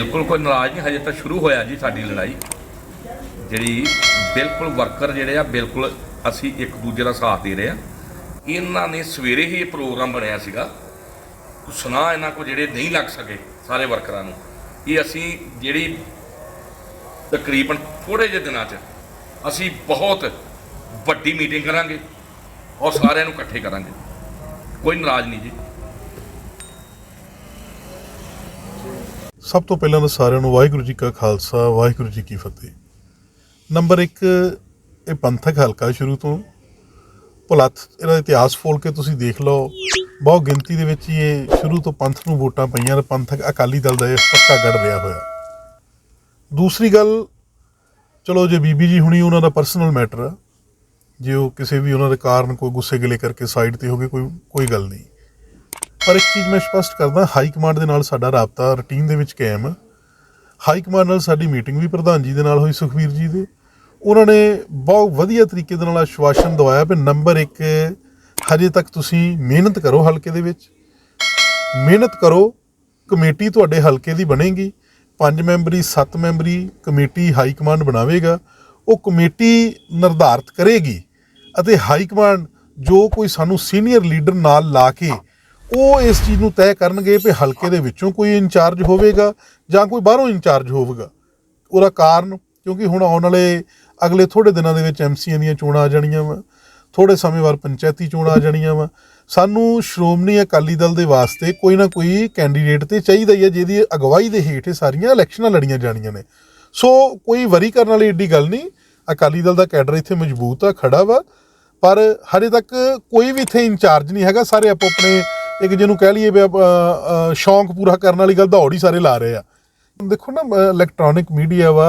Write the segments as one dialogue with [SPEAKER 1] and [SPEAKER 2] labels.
[SPEAKER 1] ਬਿਲਕੁਲ ਕੋਈ ਨਾਰਾਜ਼ ਨਹੀਂ, ਹਜੇ ਤਾਂ ਸ਼ੁਰੂ ਹੋਇਆ ਜੀ ਸਾਡੀ ਲੜਾਈ। ਜਿਹੜੀ ਬਿਲਕੁਲ ਵਰਕਰ ਜਿਹੜੇ ਆ, ਬਿਲਕੁਲ ਅਸੀਂ ਇੱਕ ਦੂਜੇ ਦਾ ਸਾਥ ਦੇ ਰਹੇ ਆ। ਇਹਨਾਂ ਨੇ ਸਵੇਰੇ ਹੀ ਇਹ ਪ੍ਰੋਗਰਾਮ ਬਣਿਆ ਸੀਗਾ। ਸੁਣਾ ਇਹਨਾਂ ਕੋ ਜਿਹੜੇ ਨਹੀਂ ਲੱਗ ਸਕੇ ਸਾਰੇ ਵਰਕਰਾਂ ਨੂੰ। ਇਹ ਅਸੀਂ ਜਿਹੜੀ ਤਕਰੀਬਨ ਥੋੜੇ ਜਿਹੇ ਦਿਨਾਂ 'ਚ ਅਸੀਂ ਬਹੁਤ ਵੱਡੀ ਮੀਟਿੰਗ ਕਰਾਂਗੇ ਔਰ ਸਾਰਿਆਂ ਨੂੰ ਇਕੱਠੇ ਕਰਾਂਗੇ। ਕੋਈ ਨਾਰਾਜ਼ ਨਹੀਂ ਜੀ।
[SPEAKER 2] ਸਭ ਤੋਂ ਪਹਿਲਾਂ ਤਾਂ ਸਾਰਿਆਂ ਨੂੰ ਵਾਹਿਗੁਰੂ ਜੀ ਕਾ ਖਾਲਸਾ, ਵਾਹਿਗੁਰੂ ਜੀ ਕੀ ਫਤਿਹ। ਨੰਬਰ 1 ਇਹ ਪੰਥਕ ਹਲਕਾ ਸ਼ੁਰੂ ਤੋਂ। ਭੁਲੱਥ, ਇਹਦਾ ਇਤਿਹਾਸ ਫੋਲ ਕੇ ਤੁਸੀਂ ਦੇਖ ਲਓ। ਬਹੁਤ ਗਿਣਤੀ ਦੇ ਵਿੱਚ ਹੀ ਇਹ ਸ਼ੁਰੂ ਤੋਂ ਪੰਥ ਨੂੰ ਵੋਟਾਂ ਪਈਆਂ ਤੇ ਪੰਥਕ ਅਕਾਲੀ ਦਲ ਦਾ ਇਹ ਪੱਕਾ ਗੜ ਰਿਹਾ ਹੋਇਆ। ਦੂਸਰੀ ਗੱਲ, ਚਲੋ ਜੇ ਬੀਬੀ ਜੀ ਹੁਣੀ ਉਹਨਾਂ ਦਾ ਪਰਸਨਲ ਮੈਟਰ ਆ, ਜੇ ਉਹ ਕਿਸੇ ਵੀ ਉਹਨਾਂ ਦੇ ਕਾਰਨ ਕੋਈ ਗੁੱਸੇ ਗਿਲੇ ਕਰਕੇ ਸਾਈਡ ਤੇ ਹੋ ਗਏ, ਕੋਈ ਕੋਈ ਗੱਲ ਨਹੀਂ। ਪਰ ਇੱਕ ਚੀਜ਼ ਮੈਂ ਸਪਸ਼ਟ ਕਰਦਾ, ਹਾਈ ਕਮਾਂਡ ਦੇ ਨਾਲ ਸਾਡਾ ਰਾਬਤਾ ਰੁਟੀਨ ਦੇ ਵਿੱਚ ਕਾਇਮ ਆ। ਹਾਈ ਕਮਾਂਡ ਨਾਲ ਸਾਡੀ ਮੀਟਿੰਗ ਵੀ ਪ੍ਰਧਾਨ ਜੀ ਦੇ ਨਾਲ ਹੋਈ, ਸੁਖਵੀਰ ਜੀ ਦੇ। ਉਹਨਾਂ ਨੇ ਬਹੁਤ ਵਧੀਆ ਤਰੀਕੇ ਦੇ ਨਾਲ ਆਸ਼ਵਾਸਨ ਦਵਾਇਆ ਵੀ ਨੰਬਰ 1 ਹਜੇ ਤੱਕ ਤੁਸੀਂ ਮਿਹਨਤ ਕਰੋ ਹਲਕੇ ਦੇ ਵਿੱਚ। ਮਿਹਨਤ ਕਰੋ, ਕਮੇਟੀ ਤੁਹਾਡੇ ਹਲਕੇ ਦੀ ਬਣੇਗੀ। ਪੰਜ ਮੈਂਬਰੀ, ਸੱਤ ਮੈਂਬਰੀ ਕਮੇਟੀ ਹਾਈ ਕਮਾਂਡ ਬਣਾਵੇਗਾ। ਉਹ ਕਮੇਟੀ ਨਿਰਧਾਰਤ ਕਰੇਗੀ ਅਤੇ ਹਾਈ ਕਮਾਂਡ ਜੋ ਕੋਈ ਸਾਨੂੰ ਸੀਨੀਅਰ ਲੀਡਰ ਨਾਲ ਲਾ ਕੇ ਉਹ ਇਸ ਚੀਜ਼ ਨੂੰ ਤੈਅ ਕਰਨਗੇ ਕਿ ਹਲਕੇ ਦੇ ਵਿੱਚੋਂ ਕੋਈ ਇੰਚਾਰਜ ਹੋਵੇਗਾ ਜਾਂ ਕੋਈ ਬਾਹਰੋਂ ਇੰਚਾਰਜ ਹੋਵੇਗਾ। ਉਹਦਾ ਕਾਰਨ, ਕਿਉਂਕਿ ਹੁਣ ਆਉਣ ਵਾਲੇ ਅਗਲੇ ਥੋੜੇ ਦਿਨਾਂ ਦੇ ਵਿੱਚ ਐਮਸੀਆਂ ਦੀਆਂ ਚੋਣਾਂ ਆ ਜਾਣੀਆਂ ਵਾ ਥੋੜੇ ਸਮੇਂ ਬਾਅਦ ਪੰਚਾਇਤੀ ਚੋਣਾਂ ਆ ਜਾਣੀਆਂ ਵਾ। ਸਾਨੂੰ ਸ਼੍ਰੋਮਣੀ ਅਕਾਲੀ ਦਲ ਦੇ ਵਾਸਤੇ ਕੋਈ ਨਾ ਕੋਈ ਕੈਂਡੀਡੇਟ ਤੇ ਚਾਹੀਦਾ ਹੀ ਹੈ ਜਿਹਦੀ ਅਗਵਾਈ ਦੇ ਹੇਠ ਇਹ ਸਾਰੀਆਂ ਇਲੈਕਸ਼ਨਾਂ ਲੜੀਆਂ ਜਾਣੀਆਂ ਨੇ। ਸੋ ਕੋਈ ਵਰੀ ਕਰਨ ਵਾਲੀ ਏਡੀ ਗੱਲ ਨਹੀਂ, ਅਕਾਲੀ ਦਲ ਦਾ ਕੈਡਰ ਇੱਥੇ ਮਜ਼ਬੂਤ ਆ, ਖੜਾ ਵਾ, ਪਰ ਹਜੇ ਤੱਕ ਕੋਈ ਵੀ ਇੱਥੇ ਇੰਚਾਰਜ ਨਹੀਂ ਹੈਗਾ, ਸਾਰੇ ਆਪੋ ਆਪਣੇ ਇੱਕ ਜਿਹਨੂੰ ਕਹਿ ਲਈਏ ਵੀ ਅ, ਸ਼ੌਂਕ ਪੂਰਾ ਕਰਨ ਵਾਲੀ ਗੱਲ ਦੌੜ ਹੀ ਸਾਰੇ ਲਾ ਰਹੇ ਆ। ਦੇਖੋ ਨਾ ਇਲੈਕਟ੍ਰੋਨਿਕ ਮੀਡੀਆ ਵਾ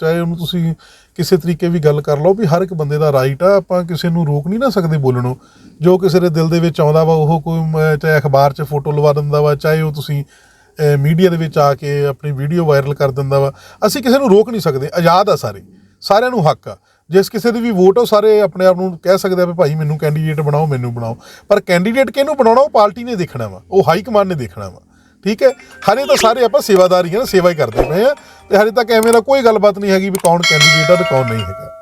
[SPEAKER 2] ਚਾਹੇ ਉਹਨੂੰ ਤੁਸੀਂ ਕਿਸੇ ਤਰੀਕੇ ਵੀ ਗੱਲ ਕਰ ਲਓ ਵੀ ਹਰ ਇੱਕ ਬੰਦੇ ਦਾ ਰਾਈਟ ਆ ਆਪਾਂ ਕਿਸੇ ਨੂੰ ਰੋਕ ਨਹੀਂ ਨਾ ਸਕਦੇ ਬੋਲਣੋਂ। ਜੋ ਕਿਸੇ ਦੇ ਦਿਲ ਦੇ ਵਿੱਚ ਆਉਂਦਾ ਵਾ ਉਹ ਕੋਈ ਚਾਹੇ ਅਖਬਾਰ 'ਚ ਫੋਟੋ ਲਵਾ ਦਿੰਦਾ ਵਾ ਚਾਹੇ ਉਹ ਤੁਸੀਂ ਮੀਡੀਆ ਦੇ ਵਿੱਚ ਆ ਕੇ ਆਪਣੀ ਵੀਡੀਓ ਵਾਇਰਲ ਕਰ ਦਿੰਦਾ ਵਾ ਅਸੀਂ ਕਿਸੇ ਨੂੰ ਰੋਕ ਨਹੀਂ ਸਕਦੇ ਆਜ਼ਾਦ ਆ ਸਾਰੇ। ਸਾਰਿਆਂ ਨੂੰ ਹੱਕ ਆ। ਜਿਸ ਕਿਸੇ ਦੀ ਵੀ ਵੋਟ ਉਹ ਸਾਰੇ ਆਪਣੇ ਆਪ ਨੂੰ ਕਹਿ ਸਕਦੇ ਆ ਵੀ ਭਾਈ ਮੈਨੂੰ ਕੈਂਡੀਡੇਟ ਬਣਾਓ, ਮੈਨੂੰ ਬਣਾਓ। ਪਰ ਕੈਂਡੀਡੇਟ ਕਿਹਨੂੰ ਬਣਾਉਣਾ? ਉਹ ਪਾਰਟੀ ਨੇ ਦੇਖਣਾ ਵਾ। ਉਹ ਹਾਈ ਕਮਾਂਡ ਨੇ ਦੇਖਣਾ ਵਾ। ਠੀਕ ਹੈ? ਹਰੇ ਤਾਂ ਸਾਰੇ ਆਪਾਂ ਸੇਵਾਦਾਰੀ ਹੈ ਨਾ, ਸੇਵਾ ਹੀ ਕਰਦੇ ਪਏ ਆ। ਤੇ ਹਰੇ ਤੱਕ ਐਵੇਂ ਦਾ ਕੋਈ ਗੱਲਬਾਤ ਨਹੀਂ ਹੈਗੀ ਵੀ ਕੌਣ ਕੈਂਡੀਡੇਟ ਆ ਤੇ ਕੌਣ ਨਹੀਂ ਹੈਗਾ।